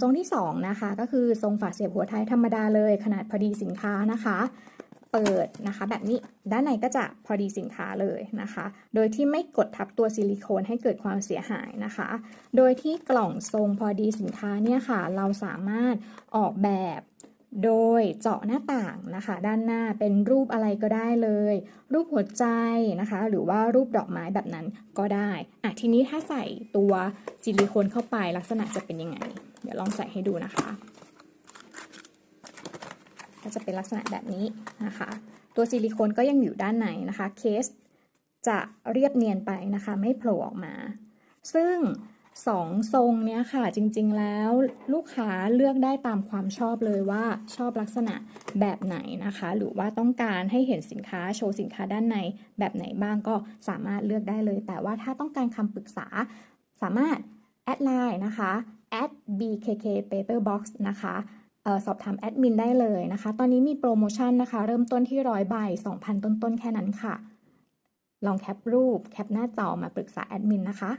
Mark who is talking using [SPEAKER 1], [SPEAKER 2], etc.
[SPEAKER 1] ทรงที่2นะคะก็คือทรงฝาเสียบหัวท้ายธรรมดาเลย ขนาดพอดีสินค้านะคะ เปิดนะคะ แบบนี้ด้านในก็จะพอดีสินค้าเลยนะคะ โดยที่ไม่กดทับตัวซิลิโคนให้เกิดความเสียหายนะคะ โดยที่กล่องทรงพอดีสินค้าเนี่ยค่ะ เราสามารถออกแบบ โดยเจาะหน้าต่างนะคะ ด้านหน้าเป็นรูปอะไรก็ได้เลย รูปหัวใจนะคะ หรือว่ารูปดอกไม้แบบนั้นก็ได้อะทีนี้ถ้าใส่ตัวซิลิโคนเข้าไปลักษณะจะเป็นยังไง เดี๋ยวลองใส่ให้ดูนะคะ ก็จะเป็นลักษณะแบบนี้นะคะ ตัวซิลิโคนก็ยังอยู่ด้านในนะคะเคสจะเรียบเนียนไปนะคะ ไม่โผล่ออกมา ซึ่ง สองทรงเนี้ยค่ะจริงๆแล้วลูกค้าเลือกได้ตามความชอบเลยว่าชอบลักษณะแบบไหนนะคะ หรือว่าต้องการให้เห็นสินค้าโชว์สินค้าด้านในแบบไหนบ้างก็สามารถเลือกได้เลย แต่ว่าถ้าต้องการคำปรึกษาสามารถแอดไลน์นะคะ at bkk paperbox นะคะออสอบถามแอดมินได้เลยนะคะ ตอนนี้มีโปรโมชั่นนะคะ เริ่มต้นที่ร้อยใบ2,000 ต้นๆ แค่นั้นค่ะ ลองแคปรูป แคปหน้าจอมาปรึกษาแอดมินนะคะ